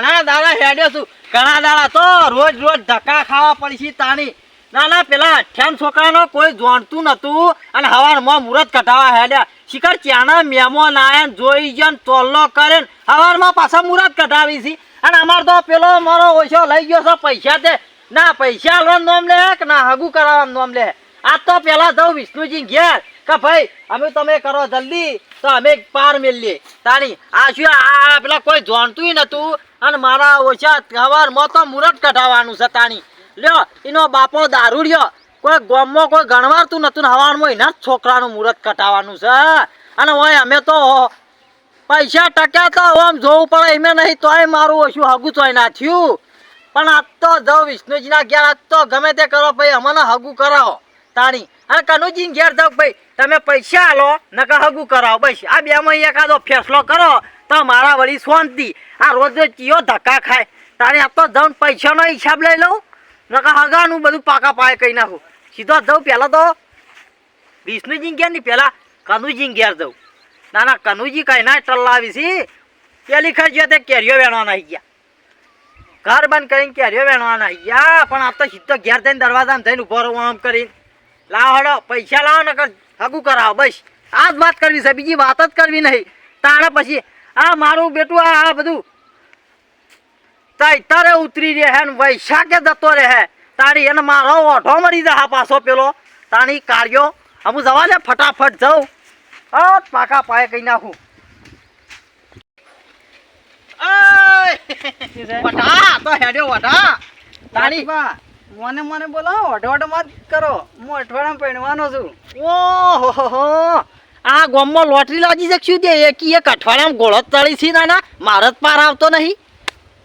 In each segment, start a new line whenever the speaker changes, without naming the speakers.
ઘણા દાડા હેડ્યો છું. ઘણા દાડા તો રોજ રોજ ધક્કા ખાવા પડશે તાણી. ના પેલા અઠ્યાન છોકરાનો કોઈ જોણતું નતું અને હવારમાં મુહૂર્ત કઢાવા હેડ્યા. શિખર ચ્યાના મેમોન આયા જોઈ જન ને કરે હવારમાં પાછા મુહૂર્ત કઢાવી છે. અને અમાર તો પેલો મારો ઓછો લઈ ગયો છે, પૈસા તે ના, પૈસા આલવાનું નોમ લે કે ના, હગું કરાવવાનું નોમ લે. આ તો પેલા જાઉં વિષ્ણુજી ઘેર. કે ભાઈ, અમે તમે કરો જલ્દી, તો અમે પાર મેલીએ. તાણી, આ શું આ પેલા કોઈ જાણતું નતું? અને મારા ઓછા હવારમાં તો મુહૂર્ત કઢાવવાનું છે, તાણી. લ્યો, એનો બાપો દારૂ લ્યો. કોઈ ગામમાં કોઈ ગણવારતું નતું હવારમાં એના છોકરાનું મુહૂર્ત કઢાવવાનું છે અને હોય અમે તો પૈસા ટક્યા તો આમ જોવું પડે, એમે નહીં, તોય મારું ઓછું હગું તોય ના થયું. પણ આજ તો જવ વિષ્ણુજીના ઘેર આજ તો ગમે તે કરો, ભાઈ, અમને હગું કરાવો, તાણી. અને કનુજીને ઘેર જાવ ભાઈ તમે પૈસા આલો, નકર હગું કરાવો, બસ. આ બે માં એકાદો ફેસલો કરો, તો મારા વળી શાંતિ. આ રોજ રોજ ચિયો ધક્કા ખાય. તારે આ તો જાઉં પૈસાનો હિસાબ લઈ લઉં, નકર હગાનું બધું પાકા પાય કહી નાખું. સીધો જઉં પહેલાં તો વિષ્ણુજી ઘેર નહીં, પહેલાં કનુજી ઘેર જઉં ના ના કનુજી કઈ ના ટલ્લાવી છે પેલી ખર્ચી તે કેરીઓ વેણવાના આવી ગયા. ઘર બંધ કરીને કેરીઓ વેણવાના આવી ગયા, પણ આ તો સીધો ઘેર થઈને દરવાજામાં થઈને ઊભો રહું આમ કરીને. લાવો હડો, પૈસા લાવો ને હગું કરાવો બસ. આ જ વાત કરવી છે બીજી વાત જ કરવી નહીં. તાણે પછી આ મારું બેટું આ બધું તારે ઉતરી રહે હે વૈશાખે જતો રહે તારી એને મારો ઓઢો મરી જા પાછો પેલો. તાણી કાઢ્યો હું જવા દે ફટાફટ જાઉં. અ પાકા પાયે કઈ નાખું! વઢા, તો હેડ્યો વઢા. તાણી
મને મને બોલો ઓઢો મત કરો. હું અઠવાડિયામાં પહેરવાનો છું.
ઓહો આ ગામમાં લોટરી લાગી શકશું તે એક એક અઠવાડિયામાં ગોળો તળી છે નાના. મારે જ પાર આવતો નહીં.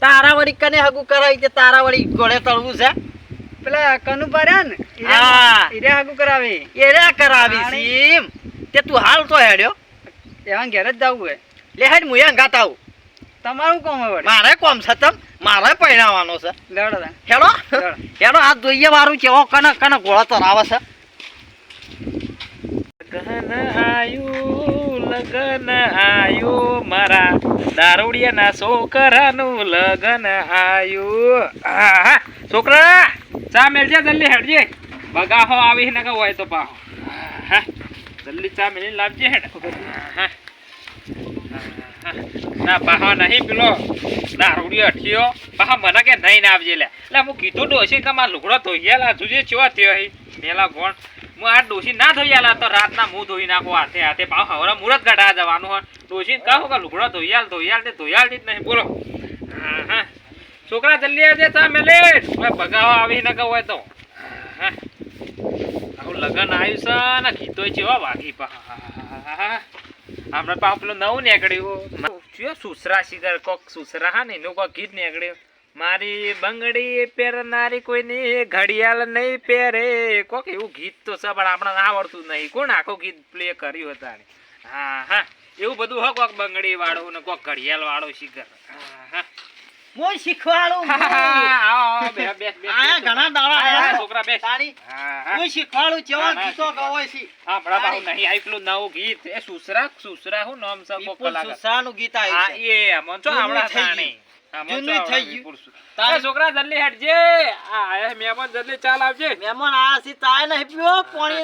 તારા વળી કને હગું કરાવી તે તારા વળી ગોળે તળવું છે?
પેલા કનુ પાર્યા ને
હા.
એરે હગું કરાવી.
એરે કરાવી સીમ તે તું હાલ તો હેડ્યો.
એવા ઘેર જ જવું હે.
લે હેડ મુયા ગાતા આવું.
તમારું કોમ હવે વળી.
મારે કોમ છે તમ? મારે પહેરાવાનો છે. હેડો. હેડો આ જોઈએ મારું કેવો કને કને ગોળો તરાવે છે.
લગન આયુ લગન આયુ મારા દારૂડિયાના છોકરાનું લગન આયુ. આહા, છોકરા ચા મેળજે જલ્દી હેડજે. બગાહો આવી ને હોય તો પાહો. હા જલ્દી ચા મેલીને લાવજે હેડ. હા આહા. ના, પાહો નહીં પેલો. દારૂડિયો અઠિયો પાહા મને કે નહીં ના આવજે લે. એટલે હું કીધું ડોસી કે મારા લુગડો ધોઈ લા જુજે ચેવા થયો હી? પેલા ગોણ. હું આ ડોસી ના ધોઈ લા, તો રાતના મું ધોઈ નાખું હાથે હાથે. પાવ હવે મુરત કાઢા જવાનું હોય. ડોસી કહો કે લુગડો ધોઈ આલ ધોઈ આલ તે ધોઈ આલતી જ નહીં. બોલો. હા છોકરા, જલ્દી આવજે તા મેલે બગાવો આવી ન હોય તો. હા લગન આવ્યું છે ને કીધો ચેવા વાગી પા હમણાં પાછું નવું નીકળ્યું. શું સુસરા શિખર કોક સુસરા હા ને, એનું કોક ગીત નીકળ્યું. મારી બંગડી પહેરનારી કોઈની ઘડિયાળ નહીં પહેરે. કોક એવું ગીત તો છે, પણ આપણે આવડતું નહીં. કોણ આખું ગીત પ્લે કર્યું હતા હા હા. એવું બધું હો કોક બંગડી વાળો ને કોક ઘડિયાળ વાળો શિખર હા હા.
હું શીખવાડું
આવો,
આયા ઘણા દાડા આયા.
છોકરા બે
તારી
હા.
શીખવાડું
ના,
ગીતો ગવાય છે.
હા, બડા પાછું નહીં આઈકલું નવું ગીત એ સુસરા સુસરા હું નામ સા
વિપુલ
કલાકાર.
સુસાનું ગીત
હા, એ મન તો આવડા
જૂનું થઈ ગયું.
સુ- છોકરા જલ્દી હેડજે આ આયા મહેમાન જલ્દી ચાલ આવજે.
મહેમાન આ છે તાય નહીં પાણી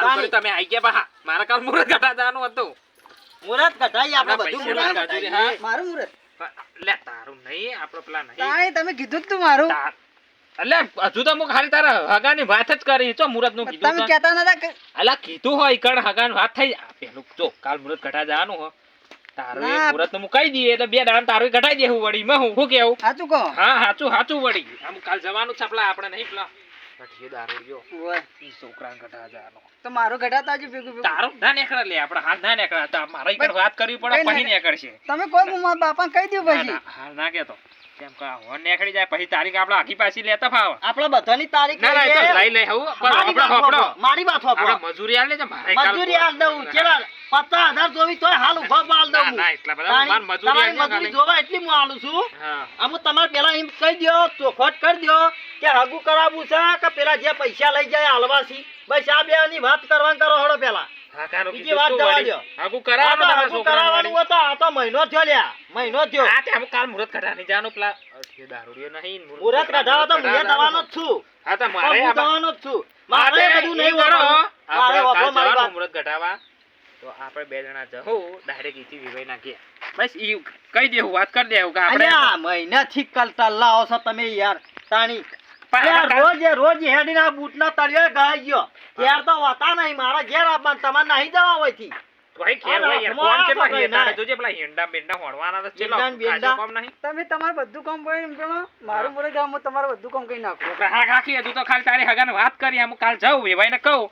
કર્યું તમે આઈ ગયા પાછા. મારા કાલ મુરત કાઢવા જવાનું હતું.
મુરત કઢાઈ આપણે બધું મુરત
કાઢી,
મારું મુરત.
લે તારું નહીં આપણો પેલા નહીં.
તાણી તમે કીધું તું મારું.
તાર- એટલે હજુ તો હું ખાલી તારા હગાની વાત જ કરી. તો મુરતનું કીધું
તમે. કહેતા નતા
અલા કીધું હોય કણ હગાન વાત થઈ. પેલું જો કાલ મુરત ઘટા જવાનું હો. તારું મુરતનું. કહી દઈએ એટલે બે દાડા તારું ઘટાઈ દેવું વળી. માં હું શું કેવું?
સાચું કહો.
હા સાચું સાચું વળી. આમ કાલ જવાનું છે પેલા આપણે નહીં પેલા. ઘટીએ દારૂડિયો
ઓય,
ઈ છોકરાને ઘટા જવાનો
તો મારું ઘટાતા હજુ ભેગું ભેગું.
તારું ના નીકળે લે આપણે હાલ ના નીકળે. તો મારા ઈ વાત કરવી પડે પછી
ના- તમે કોઈ હું મારા બાપાને કહી દઉં પછી.
ના, ના કેતો. કેમ કે હોન નીકળી જાય પછી તારીખ આપણે આખી પાછી લેતા ફાવ.
આપણે બધાની તારીખ
ના ના તો
લઈએ.
લઈ હું પણ
મારી
આપણો
વાત મારી.
મજૂરી આલે છે મારે
મજૂરી આલ દઉં ચેલા. પચાસ હજાર જોવી તોય હાલ ઊભો પાલ દઉં તમારી મજૂરી જોવા એટલી હું આલું છું. અમુક તમારે પેલા એમ કહી દો ચોખવટ કરી દો કે હગું કરાવવું છે કે પેલા જે પૈસા લઈ જાય હાલવાસી બસ આ બે ની વાત કરવાનું કરો હળો પેલા. બીજી વાત જવા તો હગું
છોકરાને
કરાવવાનું
વળી.
આ તો મહિનો થયો લ્યા. મહિનો થયો.
આ તે આમ કાલ મુહૂર્ત કઢાવવાની. જવાનું પેલા દારૂડિયો નહીં,
મુહૂર્ત કઢાવો તો હું
કઢાવવાનું.
જ છું.
હા તો મારે
હું જ છું. મારે બધું નહીં
કરો.
મારે
આપણે
મારી વાત.
મુહૂર્ત કઢાવવા. તો આપણે બે જણા જવું ડાયરેક્ટ ઈથી વિવાઈ નાખીએ. બસ ઈ કહી દેવું વાત કરી દેવું કે આપણે
મહિનાથી કલતા લાવો છો તમે યાર. તાણી રોજ રોજ હેડીને બૂટ ના તળિયે ગળાઈ ગયો. ઘેર તો હોતા નહીં મારા ઘેર આપવાનું તમારે નહીં જવા
ભાઈ હોય
ભાઈ
ને
ને
તમે તમારું બધું કામ કરી મારું મોડે ગામ તમારું બધું કામ કરી નાખું
ખાલી તારી હગાને વાત કરી આમ કાલ જાઉં ને કહું.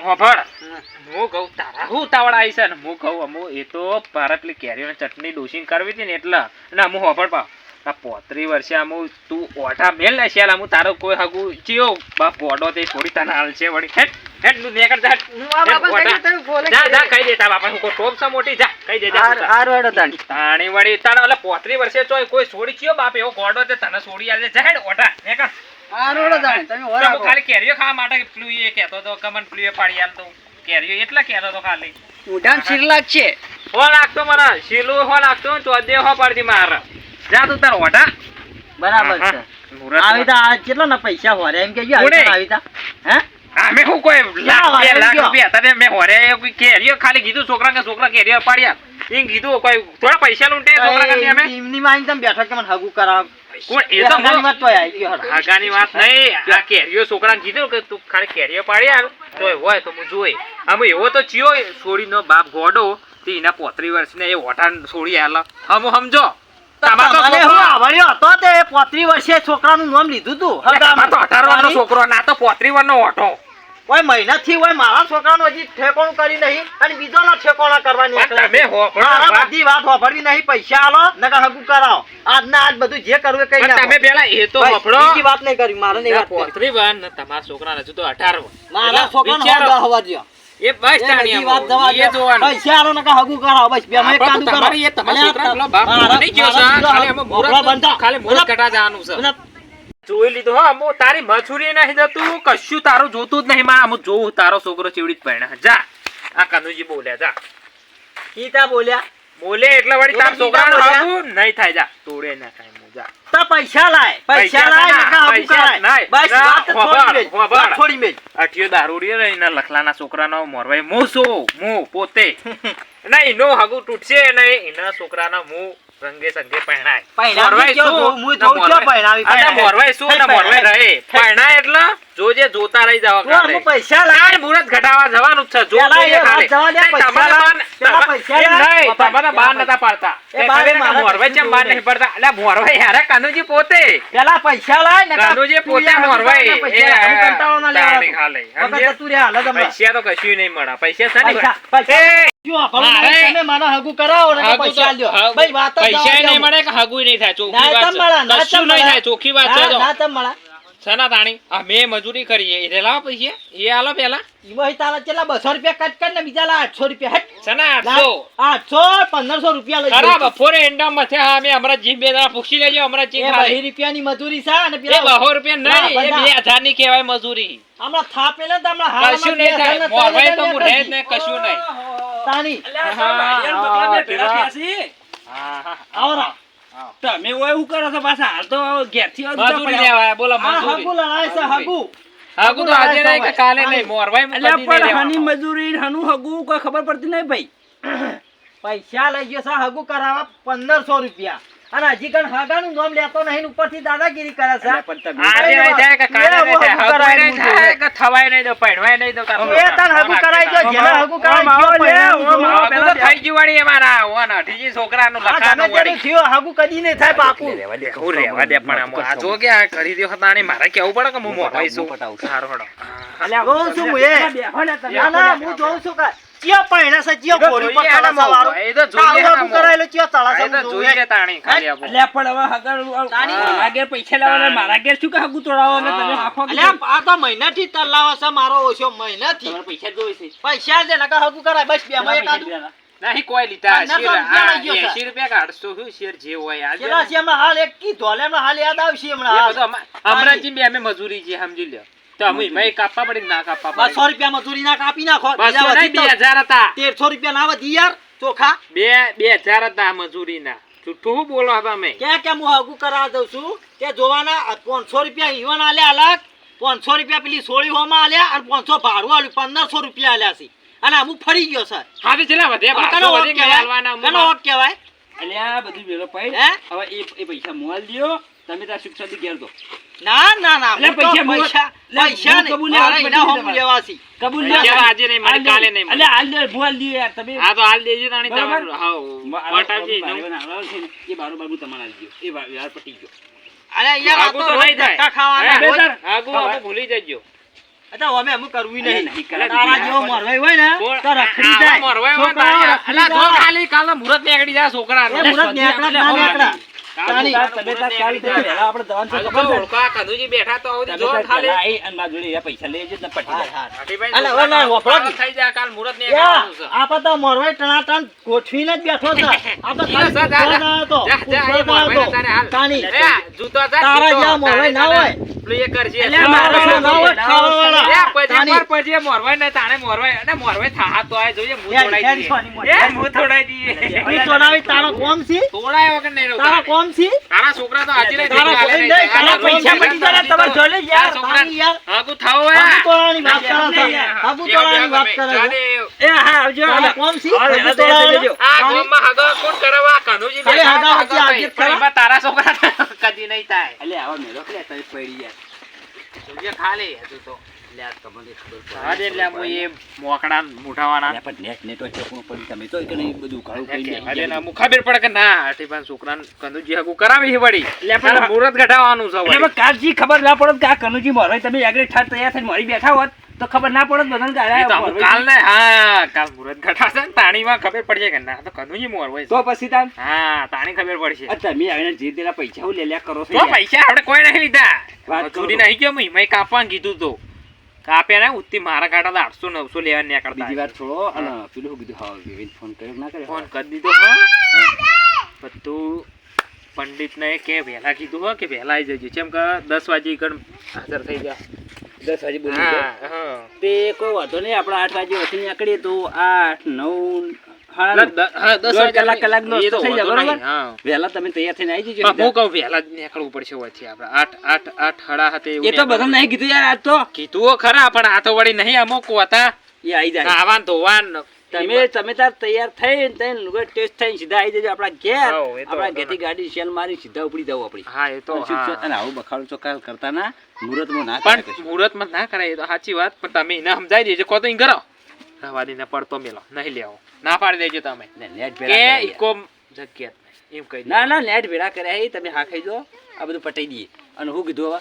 હોભળ. હું કહું તારા હું તાવડ આવી છે ને હું કહું અમુ એ તો ભારતલી કેરીઓની ચટણી ડોસીંગ કરવી હતી ને એટલે. અને અમુ હોભળ પા આ પોત્રી વર્ષે અમુ તું ઓઠા મેલ ને શેલ અમુ તારો કોઈ હગુ ચિયો બાપ ગોડો તે થોડી તને હાલ છે વળી. હેટ હેટનું નેકર જા. જા જા કહી દે તારા બાપા હું કોઈ ટોપ છે મોટી જા કહી દે જા.
હારું હેડો તાણ.
તાણી વળી તાણ એટલે પોત્રી વર્ષે ચોય કોઈ છોડી ચિયો બાપ એવો ગોડો તે તને છોડી આલે. જા હેડ ઓઠા નેકર
તમે.
ખાલી કેરીઓ ખાવા માટે પેલું એ કહેતો હતો કમન પેલું એ પાડી આલતો. કેરીઓ એટલા કહેતો હતો ખાલી.
મોઢામાં શીર લાગશે.
હો લાગતો મને શીલું હો લાગતો ને ચોદે હો પડતી મારે. જા તું તાર ઓઢા.
બરાબર છે. આવી તા આ કેટલા ના પૈસા હોરે? એમ કે આવી તા હે?
અમે હું કોઈ લાખ લાખ રૂપિયા તને મેં હોરે કેરીઓ ખાલી કીધું છોકરા કે છોકરા કેરીઓ પાડ્યા. એમ કીધું કોઈ થોડા પૈસા લૂંટે છોકરા અમે?
એમની માં તમે બેઠો કે મને હગું કરાવ.
કોણ એ તો
હગાની
હું-
વાત તોય આવી ગયો હરો.
હાગાની વાત નહીં. આ કેરીઓ છોકરાને કીધું કે તું ખાલી કેરીઓ પાડી આલ. તો હોય તો હું જોઈ. આમ એવો તો ચિયો છોડીનો બાપ ગોડો તે એના પોત્રી વર્ષને એ ઓઠાન છોડી આલ. હમ સમજો
પોત્રી વર્ષે છોકરાનું નામ લીધું તું?
છોકરો ના તો પોત્રી વર્ષનો ઓઠો
કોઈ મહિનાથી હોય મારા છોકરાનો હજી ઠેકોણું કરી નહીં અને બીજો નો ઠેકોણા કરવાની
તમે
બધી વાત હોભળવી નહીં પૈસા આલો નકર હગું કરાવો. આજના આજ બધું જે કરવું કઈ
પણ તમે પેલા એ તો
બસ, બીજી વાત નહીં કરી મારે નહીં વાત
પોત્રી વર્ષ તમારા છોકરાને હજુ તો અઢાર વર્ષ.
મારા
એટલે
છોકરાને
વિચારો.
હગા
એ બસ તાણી
વાત જવા
એ જોવાનું.
પૈસા આલો નકર હગું કરાવો. બસ બે માં એક
આપણે તો
કાંદું કરો.
તમારી એ તમારા
અને
પેલો બાપ નહીં ગયો છે. ખાલી
બંધા.
મુહૂર્ત
બધા-
જવાનું છે. જોઈ લીધું હા હું તારી મજૂરી નહીં જતું કશું તારું જોતું જ નહીં માં. હું જોઉં તારો છોકરો ચીવડી જ પહેણા જા આ કનુજી બોલ્યા જા.
કીતા બોલ્યા?
બોલે એટલે વળી તાર છોકરાનો છોકરાનું નહીં થાય જા. તોડે ના થાય હું જા.
તા પૈસા લાય પૈસા લાય
ના,
નકર કરાય. બસ વાત છોડી. વાત છોડી મેલ.
અઠિયો દારૂડી રે એના લખલાના છોકરાનો મોરવાય છું હું પોતે. નહીં એનો હાગુ તૂટશે નહીં એના છોકરાના હું રંગે સંગે પહેણાય.
પહેણાવી? હું જોઉં છું પહેણાવી,
અને
પહેણાવી.
શું? ને
થઈ
રહે. પહેણાય એટલે જોજે જોતા રહી જવા
કાલે પૈસા લાય
મુરત ઘટાવા જવાનું છે. જો જોજે
એ
ખાલી.
પૈસા
તમારા બાન- તમારા બાન નતા પાડતા.
એ બારે
મોરવાઈ ચમ
કશું
નહીં. પડતા. એટલે મોરવાઈ યારે કાનુજી પોતે.
પેલા પૈસા લાય ને
કાનુજી પોતે મોરવાઈ.
હું કંટાળો ના લેવા
તાણી સમજે
તું રે હાલ તમે.
પૈસા તો કશું નહીં મળે. પૈસા છે ને
પૈસા-.
એ, નહીં મળે કે હગુ નહીં થાય? ચોખ્ખી વાત છે. કશું નહીં થાય ચોખ્ખી વાત છે
ના- તમ મળે.
સના તાણી? આ મે મજૂરી કરીએ. એ લાવો પૈસા? એ આલો પેલા.
ઈમાં તારા ચેલા બસો રૂપિયા કટ કર ને બીજા લા આઠસો રૂપિયા હટ.
સના આઠસો?
આઠસો પંદરસો રૂપિયા લઈ
ખરા. બપોરે એંડા મથે હા મેં હમણાં જીભ બે દાડા પૂછી લેજો હમણાં ચીક
બે
રૂપિયા
ની મજૂરી છે અને પેલા
બહો રૂપિયા નહીં એ બે હજારની કહેવાય મજૂરી.
હમણાં થાપેલા તો હમણાં હાલ
કશું નહીં થાય. મોરવાઈ તો હું રહે જ નહીં કશું નહીં.
તાની.
હા, હા.
આવરા.
તમે ઓય હું કરો છો પાછા હાલ તો ઘેરથી
મજૂરી. લેવાય બોલો મજૂરી.
હગુ લડાય છે હાગુ.
હાગુ તો આજે નહીં કે કાલે નહીં કદી
પણ હની મજૂરી હનુ હગુ કોઈ ખબર પડતી નહીં ભાઈ.
પૈસા લઈ ગયો છે હગુ કરાવવા પંદરસો રૂપિયા. અને હજી કણ હગાનું નામ લેતો નહીં ઉપરથી દાદાગીરી કરે છે.
અલ્યા પણ તમે
આજે નહીં થાય?
હગું
થવાય નહીં દો નહીં દો
એ કરાઈ દો જેને કરાઈ
થઈ ગયું વળી ઓન અઠીજી છોકરાનું લખાનું
કદી નહીં થાય
દે હું રહેવા દે પણ આ જો કે આ કરી દ્યો તાણી મારે કેવું પડે કે હું મોરવાઈ છું. સારો હડો.
અલ્યા,
હું એ.
બેહો ને તમે.
ના ના હું જોઉં છું કે ચિયો પહેણે છે ચિયો ગોળી પર
જોઈએ
સવારો
એ તો જોઈએ
ચિયો
તો તાણી ખાલી આપો
અલ્યા પણ હવે હગર
તાણી.
મારા ઘેર પૈસા લાવવાના મારા ઘેર શું કે હગુ તોડાવો અને તમે આખો
અલ્યા આ તો મહિનાથી તલાવા છે મારો ઓછો મહિનાથી.
પૈસા જોઈ છે.
પૈસા દે નકા હગુ કરાય. બસ બે માં એકાદું
નહીં કોઈ લીધા. એસી રૂપિયા કાઢશો શું શેર જે હોય આજે
હાલ એક કીધું હાલ હાલ યાદ આવશે હમણાં
હમણાં- હમણાં બે અમે મજૂરી છે સમજી લ્યો. તો અમે ભાઈ કાપવા પડે ના કાપવા
બસો રૂપિયા મજૂરી ના કાપી નાખો.
બસો નહીં બે હજાર હતા.
તેરસો રૂપિયા ના વધી યાર ચોખા.
બે બે હજાર હતા મજૂરીના જૂઠું શું બોલો તમે
ક્યાં ક્યાં હું હગું કરાવવા દઉં છું? કે જોવાના પાંચસો રૂપિયા ઈવન આલ્યા અલગ પાંચસો રૂપિયા પેલી સોળી હોમાં આલ્યા અને પાંચસો ભાડું આલ્યું પંદરસો રૂપિયા આલ્યા છે. અને અમુક ફરી ગયો સર
હા તો છેલ્લા વધે
કનો વોક કહેવાય? કનો. વોક કહેવાય?
અલ્યા બધું વેલો પાઈ
હે?
હવે એ એ પૈસા મોલ દ્યો. તમે તાર શિક્ષણથી ઘેર દો.
ના ના ના
એટલે પૈસા
પૈસા પૈસા
કબૂલ
ના
પડી
લેવાસી
કબૂલ ના.
આજે નહીં, મને કાલે નહીં
એટલે હાલ દે, ભૂલ દી યાર તમે.
હા તો હાલ દેજો તાણી. તમારું. હાવ
મારા
વટાવજી
એ બારોબાર હું તમારે આલી દ્યો. એ વા- વ્યવહાર ગયો
અરે યાર આ તો
નહીં થાય.
ખાવાના.
હે.
બેસર.
આગું ભૂલી જજો.
અચ્છા, અમે અમુક કરવી નહીં.
નહીં
તારા જેવો મરવાય હોય ને તો રખડી જાય.
મરવાય હોય
તો
ખાલી કાલે મુરત નીકળી જાય
છોકરા મુરત નેકળા ના નેકળા.
તાર ખબર છે? તારો
કોમ કોમ છે
તારા છોકરા તો આજે
તારા તારા પૈસા પડી જાય,
તો
જોલે યાર,
છોકરા
યાર.
હાગું થાવ હે.
તોડાની વાત કરે તોડાની
બેહો
વાત. છે.
એ હા આવજો
તારા કોમ છે?
આ
તારી-
માં હાગો કોણ કરવા? કનુજી બેઠા
હાગા
થાય.
હાજર ખરા?
તારા છોકરા કદી નહીં થાય
અલ્યા આવા મેલો કે તઈ પડી યાર
જોઈએ ખાલે તો
તમને ખબર
ને, પડે કે
કનુજી મારે તમે આગળ ઠાર તૈયાર થઈને મળી બેઠા હોત તો ખબર ના પડે બધાને
કાલ ને હા કાલ મુરત ઘટાશે ને તાણીમાં ખબર પડશે કે ના તો કનુજી મોર હોય
તો પછી તાન
હા તાણી ખબર પડશે.
તમે આવીને જે દેલા પૈસા હું લે લ્યા કરો છો
પૈસા આપણે કોઈ નહીં લીધા.
વાત કરો.
નહીં ગયો મેં કાપવાનું કીધું તો. કાપ્યા ને ઉત્તી મારા કાંટા તો આઠસો નવસો લેવા નીકળતા
બીજી વાત છોડો અને પેલું કીધું? હા વિવેક ફોન કર્યો ના કર્યો?
ફોન કરી દીધો હા. તું પંડિત ને કે વહેલા કીધું હો કે વહેલા આવી જજો. જેમ કે દસ વાગે ગણ હાજર થઈ જા
દસ વાગે બોલી તે કોઈ વાંધો નહીં આપણે આઠ વાગે વચ્ચે નીકળીએ તો આઠ નવ વહેલા તમે તૈયાર થઈને આવી જજો.
હું કહું વહેલા નીકળવું પડશે હોયથી આપણે. આઠ આઠ આઠ હડા હાથે
એ તો બધા નહીં કીધું યાર આજ તો.
કીધું ખરા પણ આ તો વળી નહીં અમુક હતા.
એ આવી જાય.
આવાન ધોવાન
તમે તમે તાર તૈયાર થઈને તઈને લુગડા ટેસ્ટ થઈને સીધા આવી જજો આપણા ઘેર.
હાઉ, એ તો
આપણા ઘેરથી ગાડી શેલ મારી સીધા ઉપડી જવું આપણી.
હા એ તો
અને. આવું બખાડો ચોખ્ખા કરતા ના મુહૂર્તમાં ના
પણ. મુહૂર્તમાં ના કરાય એ તો સાચી વાત પણ તમે એને સમજાવી દેજો કો તો કરો રવા દઈને પડતો મેલો. નહીં લેવો. ના પાડી દેજો તમે. કે
કર્યા
ઈકો જગ્યા એમ કહી
ના ના નેટ ભેળા કર્યા એ તમે હા ખાઈ દો. આ બધું પટાઈ દઈએ. અને હું કીધું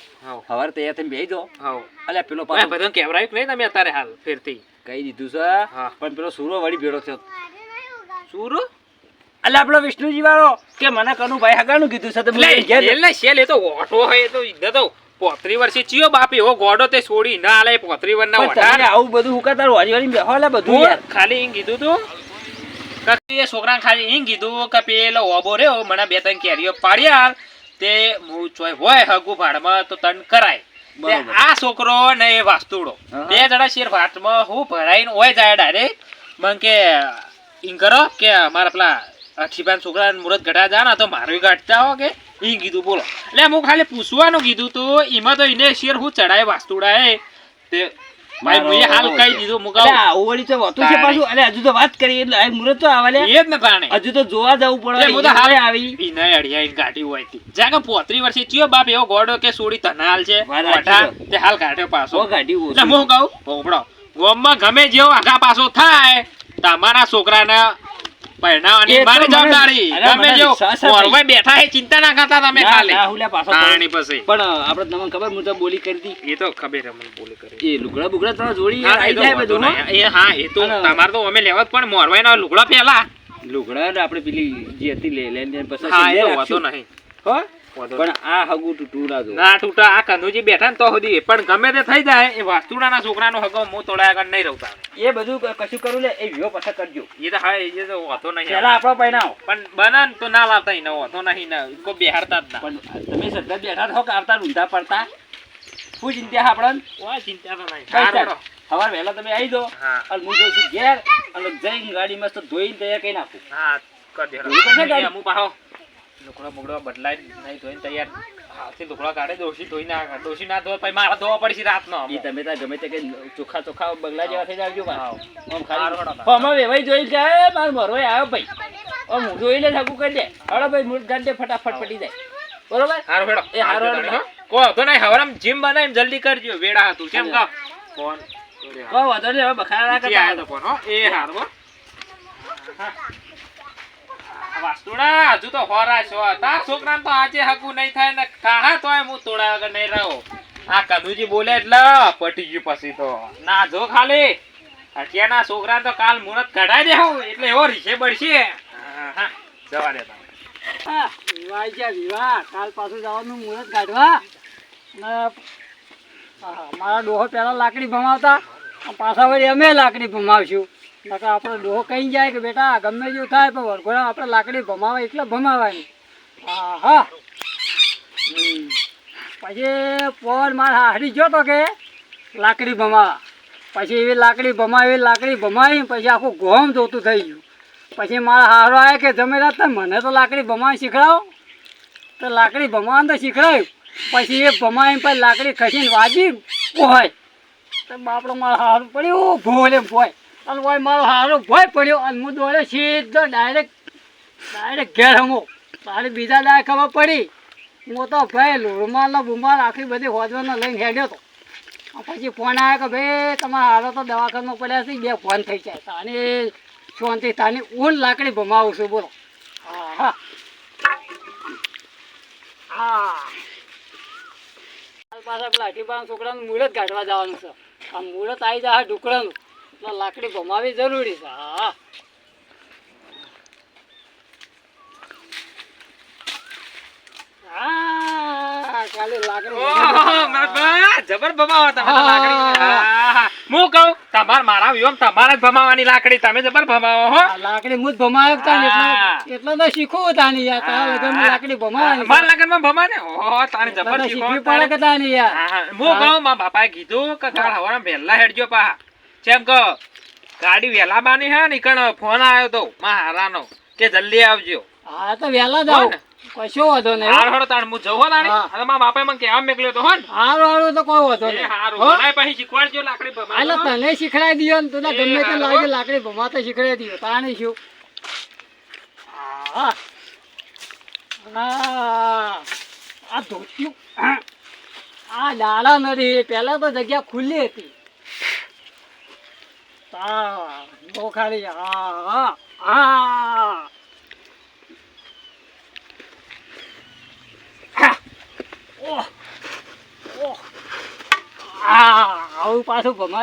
હવે તૈયાર થઈને બેહી દો
હાઉ
અલ્યા પેલો પાછો
બધાને કહેવરાયું નહીં તમે અત્યારે હાલ ફેરથી?
કહી દીધું છે પણ પેલો સૂરો વળી ભેળો થયો.
સૂરો?
અલ્યા આપણો વિષ્ણુજી વાળો કે મને કનુભાઈ હગાનું કીધું છે તો હું
એટલે શેલ એ તો ઓઠો હોય તો તો પોત્રી વર્ષે ચિયો બાપ એવો ગોડો તે છોડી ના આલે પોત્રી
વર ના
ઓઢાર.
આવું બધું હું કરતા વાળી વાળી બેહો લે બધું યાર.
ખાલી ઈં કીધું તું? કે છોકરાને ખાલી ઈં કીધું કે પેલો ઓબો રહ્યો મને બે ત્રણ કેરીઓ પાડ્યા તે હું ચોય હોય હગુ ભાડમાં તો તન કરાય. આ છોકરો ને એ વાસ્તુડો. બે જણા શેર ભાટમાં હું ભરાઈને ઓય જાય ડાયરેક્ટ મન કે ઈં કરો કે અમારા પેલા અઠીબાન છોકરા મુરત ગઢા જા ને તો મારું ગાંઠતા હો કે? ઈ કીધું બોલો. એટલે હું ખાલી પૂછવાનું કીધું તો એમાં તો એને શેર હું ચડાય વાસ્તુડાય તે ભાઈ મુએ હાલ કહી દીધું મુકાવ.
અલ્યા આવું તો વાતું છે પાછું. અલ્યા હજુ તો વાત કરી એટલે આ મુરત તો આવાલે
એ જ ને કારણે
હજુ તો જોવા જવું પડે
હું તો
ઈ
હાલ
અડિયા
ઈ અડિયાઈને હોય તી. જ્યાં કે પોત્રી વર્ષે ચિયો બાપ એવો ગોડો કે સોડી તનાલ છે
છે.
તે હાલ કાઢ્યો પાછો.
ઓ ગાડી
એટલે. હું કહું ભોપડો ગોમમાં ગમે જેવો આગા પાછો થાય તમારા છોકરાને પરણાવવાની મારી જવાબદારી.
અરે
ગમે
મને
જેવો
વિશ્વાસ છે
મોરવાઈ બેઠા હે ચિંતા ના કરતા તમે ખાલી.
ના, પાછો
તાણી પછી.
પણ આપણે તમને ખબર હું તો બોલી કરી હતી.
એ તો ખબર હે મને બોલી કરી.
એ લુગડા બુગડા જોડી
હા, એ
આવી
તો
જાય બધું
એ હા એ તો તમારે તો અમે લેવા પણ પણ મોરવાઈના લુગડા પહેલા.
લુગડા ને આપણે પેલી જે હતી લે લેન પછી
હા એ નહીં.
હો? પણ આ હગું તૂટું ના જો
ના તૂટા આ કનુજી બેઠા ને તો સુધી. પણ ગમે તે થઈ જાય એ વાસ્તુડાના છોકરાનો હગો હું તોડાય આગળ નહીં રહું
એ બધું કશું કરું લે એ વિવો પાછા કરજો.
એ તો હા એ તો વાતો નહીં
પેલા આપણો પહેરાવો
પણ બને તો ના લાવતા ન વાતો નહીં ના. કોઈ બેહારતા જ ના.
પણ તમે સદ્ધા બેઠા છો કે આવતા ઊંધા પડતા. શું ચિંતા આપણને?
કોઈ ચિંતા તો નહીં.
સવાર વહેલા તમે આવી દો અને હું જઉં છું ઘેર અને જઈને ગાડી મસ્ત ધોઈને તૈયાર કરી નાખું.
હા કરી દે? હું પાહો લુકડો બુકડો બદલાય નહીં ધોઈને તૈયાર. હાથથી લુકડો કાઢે દોશી ધોઈ ના દોશી ના ધોવા પછી મારા ધોવા પડશે રાતનો
એ તમે ત્યાં ગમે તે કે ચોખ્ખા ચોખ્ખા બગલા જેવા થઈ જાવજો. આમ ખાલી. વેવાઈ જોઈ કે "એ, મારો મરો આવ્યો ભાઈ. આમ હું જોઈ લે શકું કરી દે. હળો ભાઈ મૂળ ગાંડે ફટાફટ પડી જાય. બરોબર?
હારો હેડો.
એ હારો હેડો.
કોઈ વાંધો નહીં હવારમાં જીમ બનાવીને જલ્દી કરજો. વેડા હતું. કેમ કહો ફોન.
કોઈ વાંધો હવે બખારા ના
જી આયો
કરતા
તો ફોન હો. એ હારો હો. વાસ્તુડા હજુ તો હોરા છો. તાર છોકરાને તો આજે હકુ નહીં થાય ને કાહા તોય હું તોડા વગર નહીં રહો. આ કનુજી બોલે એટલે પટી ગયું પછી તો. ના જો ખાલી. અત્યારના છોકરાને તો કાલ મુહૂર્ત કઢાઈ દે હું એટલે એવો રીસે બળશે. હા, હા, જવા દે
વિવાહ છે વિવાહ. કાલ પાછું જવાનું મુહૂર્ત કાઢવા. મારા ડોહો પહેલા લાકડી ભમાવતા. પાછા વળી અમે લાકડી ભમાવશું. નકર આપણો ડોહો કહી જાય કે બેટા ગમે જેવું થાય, પણ વરઘોડા આપણે લાકડી ભમાવા, એટલે ભમાવાની. હા હા પછી પોર મારા હાડી ગયો તો કે, લાકડી ભમાવા. પછી એવી લાકડી ભમાવી લાકડી ભમાવી પછી આખું ગોમ જોતું થઈ ગયું. પછી મારા હારો આવ્યા કે, જમે રાત મને તો લાકડી ભમાવી શીખડાવો. તો લાકડી ભમાવાનું તો શીખડાયું. પછી એ ભમાવીને પછી લાકડી ખસીને વાજી, પોહાય. તો બાપડો મારો હારું પડ્યું ભોલે ભોય અને ભાઈ મારો હારો ભોય પડ્યો અને હું દોડ્યો સીધો ડાયરેક્ટ ડાયરેક્ટ ઘેર હમો. તારે બીજા દાય ખબર પડી. હું તો ભાઈ રૂમાલ બુમાલ આખી બધી હોદવાનો લઈને હેડ્યો હતો પછી ફોન આવ્યો કે ભાઈ તમારા હારો તો દવાખાનામાં પડ્યા છે, બે ફોન થઈ જાય. તાને શાંતિ, તાની ઊન લાકડી ભમાવું છું, બોલો. હા હા. હા પાછા પેલા અઢીબાના છોકરાનું જ કાઢવા જવાનું છે. આ મૂળ આવી જાય ઢુકડાનું એટલે લાકડી ભમાવી જરૂરી છે હા. હા લાકડી
ઓહો, જબર ભમાવો તમે લાકડી. હું. જ ભમાવાની લાકડી તમે જબર ભમાવો
લાકડી મુજ ભમાયો
હા.
એટલે તો શીખવું તાની યાર લાકડી ભમાવાની.
મારા લગનમાં ભમાને? ઓહો તારે જબર
શીખવી પડે કે તાની યાર.
હા, હા. હું કહું મારા બાપાએ કીધું કે કાલ હવારમાં વહેલા હેડજો પા જેમ કે ગાડી વહેલા બાની હે ને કણ ફોન આવ્યો તો માં હારાનો કે જલ્દી આવજો.
હા તો વહેલા જાવ? કશો વાંધો નહીં.
હાર હળો તાણ હું જવો તાણી. અને મારા બાપાએ મને કેમ મેકલ્યો તો હો ને
હારું હારું તો કોઈ વાંધો નહીં.
હારું
હો?
મને પછી શીખવાડજો લાકડી
એટલે તને શીખડાઈ દીયો ને તને ગમે તે
હારું.
લાગે લાકડી ભમાતા શીખડાઈ દીધો તાણે શું? હા. આ ધોત્યું. આ ડાળા નદી પહેલા તો જગ્યા ખુલ્લી હતી. આ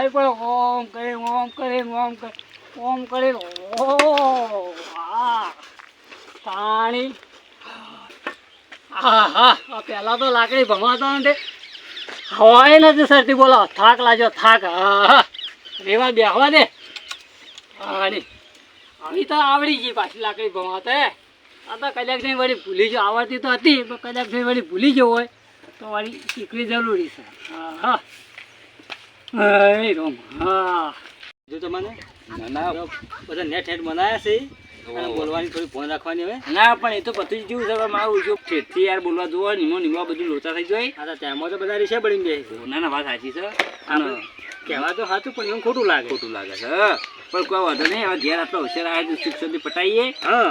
પડે ઓમ કરે ઓમ કરે ઓમ કરે ઓમ કરે ઓ પાણી હા હા પહેલાં તો લાકડી ભમાતો નથી હવાય નથી સરતી, બોલો, થાક લાગ્યો, થાક. હા રેવા બેહવા દે. હાડી આવી તો આવડી ગઈ પાછી લાકડી ભમાતે આ તો કદાચ નહીં વળી ભૂલી જો આવડતી તો હતી પણ કદાચ નહીં વળી ભૂલી ગયો હોય તો વળી શીખવી જરૂરી છે. હા હા. રોમ હા. જો તમને
ના ના
બધા નેટ હેટ બનાવ્યા છે બોલવાની થોડી ફોન રાખવાની હવે.
ના પણ એ તો પતિ જેવું છે મારું જો ઠેઠથી યાર બોલવા જોવો નીમો નીમો બધું લોચા થઈ જાય.
આ તો તેમાં તો બધા રીસે પડીને ગયા છે
ના ના વાત સાચી છે.
કહેવા તો સાચું પણ એમ ખોટું લાગે.
ખોટું લાગે છે પણ કોઈ વાંધો નહીં હવે ઘેર આટલો હોશિયાર આવ્યા સુધી પટાઈએ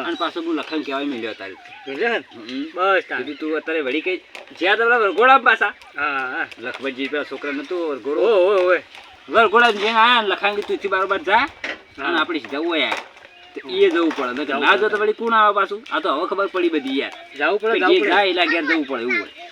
અને પાછો હું લખન કહેવાય મળ્યો તારી.
બસ તારી.
તું અત્યારે વળી કઈ જ્યાં તમે વરઘોડા પાછા.
હા
લખપતજી પેલા છોકરા નતું વરઘોડો.
ઓ ઓ ઓય.
વરઘોડા જેમ આયા લખાણ તું થી બારોબાર જા અને આપણે જવું હોય એ જવું પડે. ના જો તો વળી કોણ આવે પાછું? આ તો હવે ખબર પડી બધી યાર.
જવું પડે
જાય એટલે ઘેર જવું પડે એવું હોય.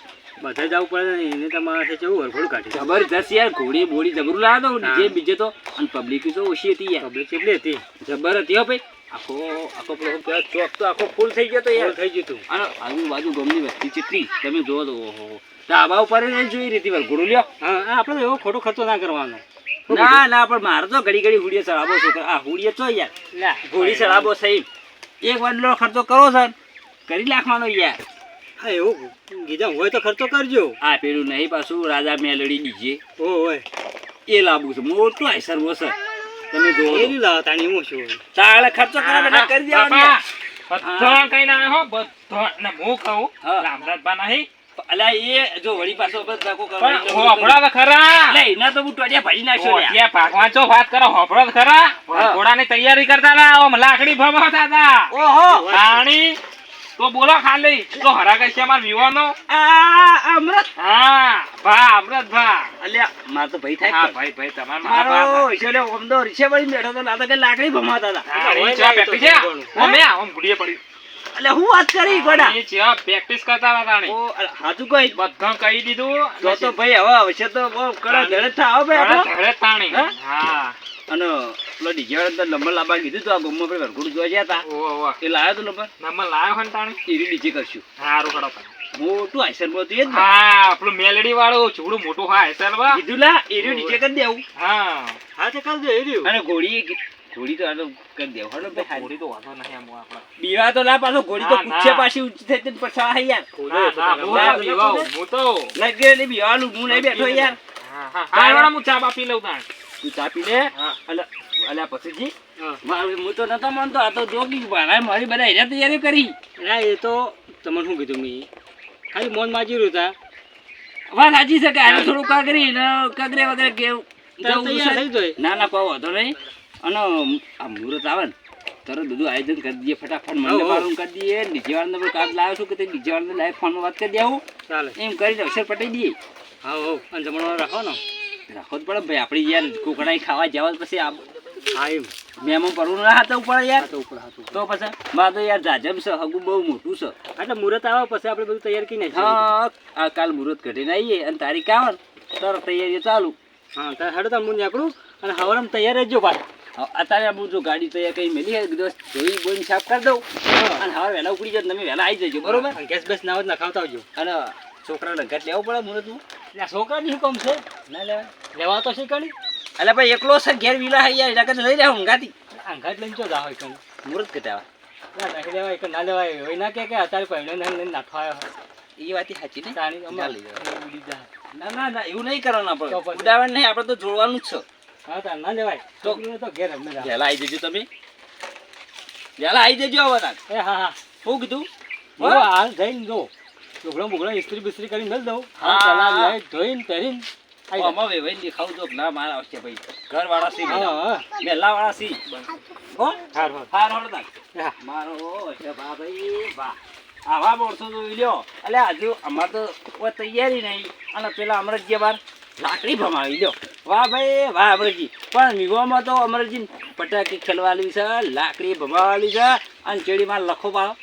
બધે જવું પડે ને એને તમારે કેવું વરઘોડું કાઢી
જબરજસ્ત યાર ઘોડી બોડી જબરું લાવ્યો તો જે બીજે તો અને પબ્લિક તો ઓછી હતી યાર.
પબ્લિક કેટલી હતી.
જબર હતી હો ભાઈ. આખો આખો પેલો ચોક તો આખો ફૂલ થઈ ગયો તો યાર.
થઈ ગયું હતું
અને આજુબાજુ ગમની વસ્તી ચીટલી તમે જોવો તો ઓહો. ધાબા ઉપર જોઈ જોઈ વાર ઘોડું લ્યો.
હા આપણે એવો ખોટો ખર્ચો ના કરવાનો.
ના ના પણ મારે તો ઘડી ઘડી હુડીએ ચડાવો છો. આ હુડીએ છો યાર. ઘોડી ચડાવો સહી એક વાર ખર્ચો કરો સર કરી નાખવાનો યાર.
હા એવું? કીધા હોય તો ખર્ચો કરજો.
આ પેલું નહીં પાછું રાજા મેલડી ડીજે
હોય
એ લાવવું છે મોટું આઈસર છે. તમે જોવો
એ લાવો તાણી હું શું હોય.
ખર્ચો કરો બેટા કરી દેવાનો.
બધો કઈ ના હો બધો ને હું કહું રામદાસબા નહીં.
અલા એ જો વળી પાછો બસ કરો
પણ તો ખરા.
લે એના તો હું ટોડિયા ભાજી નાખ્યો લ્યા.
ઓઢિયા ચો વાત કરો હોભળો તો ખરા. ઘોડાની તૈયારી કરતા હતા ઓમ લાકડી ભમાવતા હતા.
ઓહો.
પાણી તો બોલો ખાલી. તો હરાકે છે અમાર વિવાનો
આ અમૃત.
હા ભા અમૃત ભા.
અલ્યા માર તો ભાઈ થાય
હા ભાઈ ભાઈ તમાર
મારો ઈશ્વરે ઓમદો રીશે વળી બેઠો તો લાતો કે લાકડી ભમાતા હતા.
તારી ચા પ્રેક્ટિસ છે. ઓમે ઓમ ગુડીએ પડી.
એટલે હું વાત કરી ગોડા?
એ છે પ્રેક્ટિસ કરતા હતા તાણી.
ઓ હાજુ કઈ?
બધું કહી દીધું.
તો તો ભાઈ હવે આવશે તો બહુ કડા ધડે થાવ ભાઈ
ઘરે ઘરે તાણી.
હા?
હા
અને પેલો ડીજે વાળા તો નંબર લાવવા કીધું તો આ ગમમાં આપણે વરઘોડું જોવા ગયા હતા એ લાવ્યો તો નંબર?
નંબર લાયો હન તાણે?
એરી ડીજે કરશું.
સારું કરો
મોટું આઈસરમાં હતું એ
હા પેલું મેલડી વાળો છોડું મોટું હા આઈસર બા
કીધું લા એરી ડીજે કરી દેવું.
હા.
હા તે કરજો એ રહ્યું
અને ઘોડી ઘોડી તો આનો કરી દેવું. હડો ભાઈ
ઘોડી તો વાંધો નહીં આમ આપણા.
બીવા તો લા પાછો ઘોડી તો
ના,
પૂછે પાછી ઊંચી થઈ જઈને પછી આ યાર.
ના, ના, હું તો. હું
લાગે ને બીવાનું હું નહીં બેઠો યાર.
હા હા હા વાળા હું ચા બા પી લઉં તાણ.
તું ચા પી લે.
હા.
અલા અલા પછીજી મારું હું તો નતો માનતો આ તો જોગી ભાડા મારી બધા હેરા તૈયારી કરી.
ના એ તો તમને શું કીધું મેં? ખાલી મોન માજી રહ્યું હતા
વાત સાચી છે કે આને થોડું કાગરી ને કાગરે વગેરે કેવું ના ના કોઈ હતો નહીં. અને આ મુહૂર્ત આવે ને તરત બધું આયોજન કરી દઈએ ફટાફટ કરી દઈએ. નીચેવાળાને પણ કાગ લાવ્યો છું કે તે નીચેવાળાને લાઈવ ફોનમાં વાત કરી દેવું.
ચાલે.
એમ કરીને અવસર પટાઈ દઈએ.
હા હો અને જમણવાર રાખો ને.
રાખો તો પડે ભાઈ. આપણે યાર કોકડાઈ ખાવા જવા પછી આ
હા એમ.
મેમો પરવું ના હાથે ઉપર યાર.
તો ઉપર તો
પછી મારે તો યાર જાજમ છે હગું બહુ મોટું છે.
એટલે મુહૂર્ત આવે પછી આપણે બધું તૈયાર કરી નાખીએ
હા આ કાલ મુહૂર્ત ઘટીને આવીએ અને તારીખ આવે તરત તૈયારી ચાલુ.
હા તારે હાડો તમે નીકળું અને હવારમાં તૈયાર રહેજો પાછા.
અત્યારે હું જો ગાડી તૈયાર કરી મેલી ધોઈ બોઈને સાફ કરી દઉં. અને હવે વહેલા ઉપડી જાય તમે વહેલા આવી જજો બરોબર?
ગેસ બેસ ના હોય નખાવતા આવજો.
અને છોકરાને ઘર લેવું પડે મુહૂર્તમાં?
એટલે છોકરાની શું કામ છે?
ના લેવા
લેવા તો છે કણી.
એટલે ભાઈ એકલો છે ઘેર વિલા હે યાર એટલે લઈ જાવ ઊંઘાતી.
આંઘાત લઈને જો જાવ કણી
મુહૂર્ત ઘટાવા
ના નાખી દેવાય કે ના લેવાય. હોય ના કે કે અત્યારે પહેલો ને લઈને નાખવા આવ્યો.
એ વાત સાચી ને?
તાણી અમારે
લઈ
જાય
ના ના ના એવું નહીં કરવાનું
તો
આપણે
પછી?
નહીં આપણે તો જોડવાનું જ છે.
હા તાર ના લેવાય.
તો-
છોકરીને તો ઘેર રમે જા.
આવી જજો તમે. વહેલા આવી જજો હવે તાર
એ હા હા.
શું કીધું?
હા જઈને જો લુગડો બુગડો ઇસ્ત્રી બિસ્ત્રી કરીને મેલ દઉં.
હા.
ધોઈને પહેરીને
આમાં વેવાઈ દેખાવ તો ના મારા આવશે ભાઈ. ઘર વાળા સી મેલા વાળા સી. હો
હાર હાર
હાર હોડ તાર
હા.
મારો છે બા ભાઈ બા આવા મોરસો તો લ્યો. એટલે હજુ અમાર તો કોઈ તૈયારી નહીં. અને પેલા અમરજી બાર લાકડી ભમાવી લ્યો. વાહ ભાઈ વાહ અમરજી. પણ વિવાહમાં તો અમરજી પટાકી ખેલવાલી છે લાકડી ભમાવાલી છે અને ચેડીમાં લખો પાડો.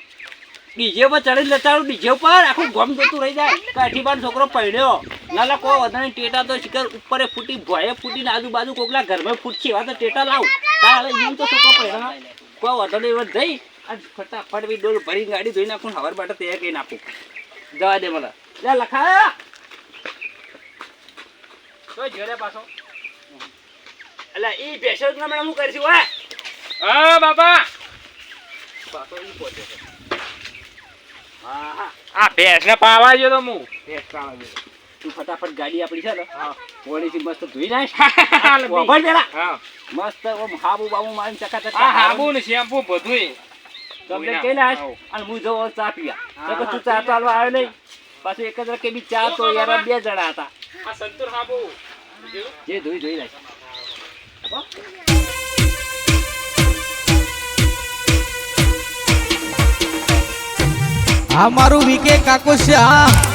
ડીજે પર ચડી લચાડું ડીજે પર આખું ગમ જતું રહી જાય. કાઠી બાર છોકરો પડ્યો. લાલા કોઈ વધારે ટેટા તો શિખર ઉપર ફૂટી ભોયે ફૂટીને આજુબાજુ કોકલા ઘરમાં ફૂટશે. એવા તો ટેટા લાવ. તારે એમ તો છોકરો પડ્યો. કોઈ વધારે એવા જઈ અને ફટાફટ બી ડોલ ભરી ગાડી ધોઈ નાખું હવાર બાટા તૈયાર કરી નાખું જવા દે મને. લે લખા. તો જોડે પાછો. એટલે ઈ બેસો મેડમ હું કરીશું હે?
હા બાપા.
પાછો ઈ પહોંચે
આ ભેંસને પાવા ગયો તો હું
ભેંસ પાવા ગયો. તું ફટાફટ ગાડી આપણી છે ને પોલીસ મસ્ત ધોઈ નાખ.
હા
પેલા. મસ્ત ઓમ હાબુ બાબુ મારી ચકા
ચકા હાબુ ને શેમ્પુ બધું
તમને કઈ નાખ. અને હું. જવો ચા પીવા. તો તું ચા ચાલવા આવ્યો નહીં. પાછું એક જ કે બી ચા તો યાર બે જણા હતા.
આ સંતુર હાબુ.
જે ધોઈ ધોઈ નાખ
આ મારું વીકે કાકો આ